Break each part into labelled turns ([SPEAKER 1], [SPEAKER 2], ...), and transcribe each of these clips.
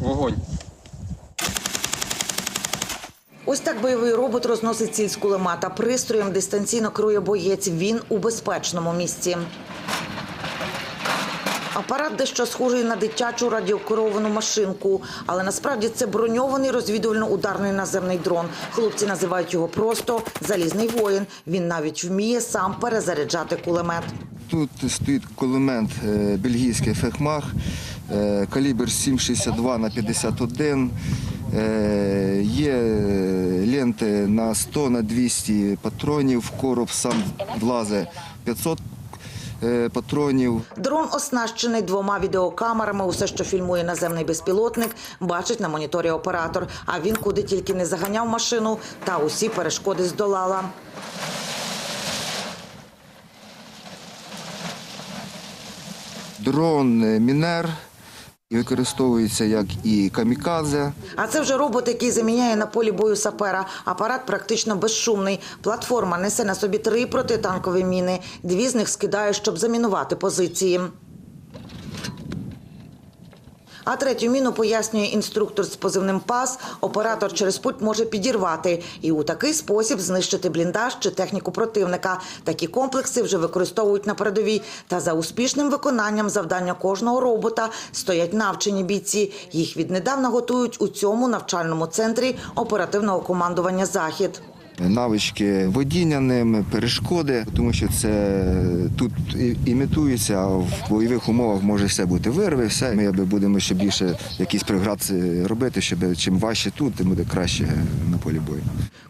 [SPEAKER 1] Вогонь.
[SPEAKER 2] Ось так бойовий робот розносить ціль з кулемета. Пристроєм дистанційно керує боєць. Він у безпечному місці. Апарат дещо схожий на дитячу радіокеровану машинку, але насправді це броньований розвідувально-ударний наземний дрон. Хлопці називають його просто залізний воїн. Він навіть вміє сам перезаряджати кулемет.
[SPEAKER 3] Тут стоїть кулемет е, бельгійський фехмах, калібр 7,62 на 51. е, Є ленти на 100 на 200 патронів, в короб сам влазить 500 е, патронів.
[SPEAKER 2] Дрон оснащений двома відеокамерами. Усе, що фільмує наземний безпілотник, бачить на моніторі оператор. А він куди тільки не заганяв машину, та усі перешкоди здолала.
[SPEAKER 3] Дрон е, Мінер використовується як і камікадзе.
[SPEAKER 2] А це вже робот, який заміняє на полі бою сапера. Апарат практично безшумний. Платформа несе на собі три протитанкові міни. Дві з них скидає, щоб замінувати позиції. А третю міну пояснює інструктор з позивним пас. Оператор через пульт може підірвати і у такий спосіб знищити бліндаж чи техніку противника. Такі комплекси вже використовують на передовій. Та за успішним виконанням завдання кожного робота стоять навчені бійці. Їх віднедавна готують у цьому навчальному центрі оперативного командування Захід.
[SPEAKER 3] Навички водіння ними, перешкоди, тому що це тут імітується, а в бойових умовах може все бути вирви, все. Ми якби будемо ще більше якісь приградці робити, щоб чим важче тут, тим буде краще на полі бою.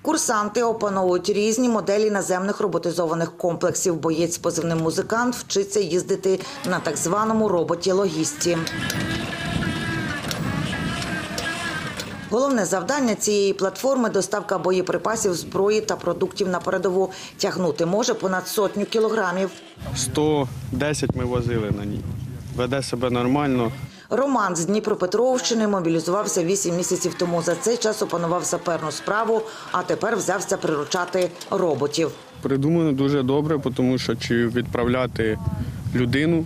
[SPEAKER 2] Курсанти опановують різні моделі наземних роботизованих комплексів. Боєць позивним музикант вчиться їздити на так званому роботі логісті. Головне завдання цієї платформи доставка боєприпасів, зброї та продуктів на передову. Тягнути може понад сотню кілограмів.
[SPEAKER 1] 110 ми возили на ній. Веде себе нормально.
[SPEAKER 2] Роман з Дніпропетровщини мобілізувався 8 місяців тому. За цей час опанував саперну справу, а тепер взявся приручати роботів.
[SPEAKER 1] Придумано дуже добре, тому що чи відправляти людину,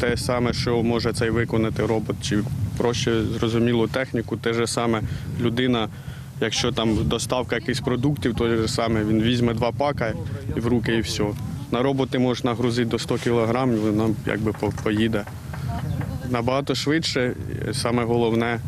[SPEAKER 1] те саме, що може цей виконати робот, чи проще зрозумілу техніку, те ж саме людина. Якщо там доставка якихось продуктів, то ж саме він візьме два пака і в руки і все. На роботи можна нагрузити до 100 кілограмів, вона якби поїде. Набагато швидше, саме головне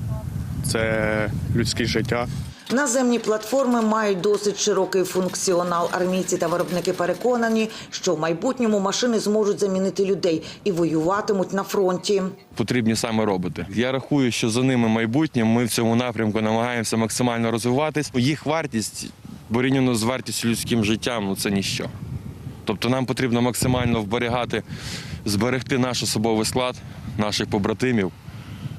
[SPEAKER 1] це людське життя.
[SPEAKER 2] Наземні платформи мають досить широкий функціонал. Армійці та виробники переконані, що в майбутньому машини зможуть замінити людей і воюватимуть на фронті.
[SPEAKER 4] потрібні саме роботи. Я рахую, що за ними майбутнє. Ми в цьому напрямку намагаємося максимально розвиватись. Їх вартість порівняно з вартістю людським життям ну це ніщо. Тобто нам потрібно максимально вберігати, зберегти наш особовий склад, наших побратимів.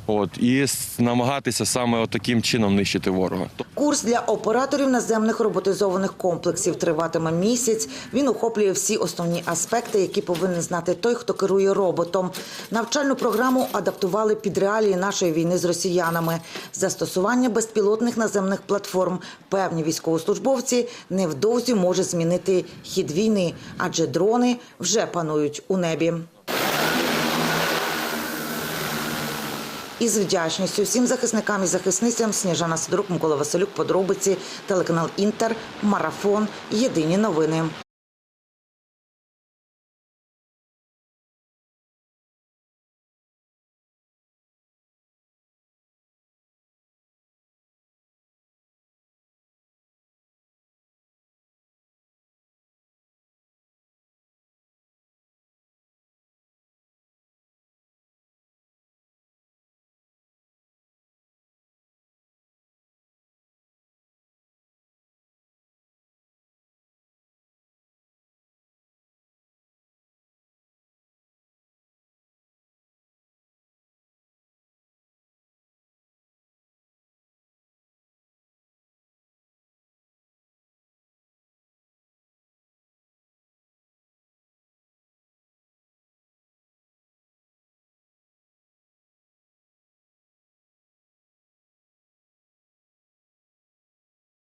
[SPEAKER 4] От, і намагатися саме таким чином нищити ворога.
[SPEAKER 2] Курс для операторів наземних роботизованих комплексів триватиме місяць. Він охоплює всі основні аспекти, які повинен знати той, хто керує роботом. Навчальну програму адаптували під реалії нашої війни з росіянами. Застосування безпілотних наземних платформ певні військовослужбовці невдовзі може змінити хід війни, адже дрони вже панують у небі. Із вдячністю всім захисникам і захисницям Сніжана Сидорук, Микола Василюк, подробиці, телеканал Інтер, Марафон, Єдині новини.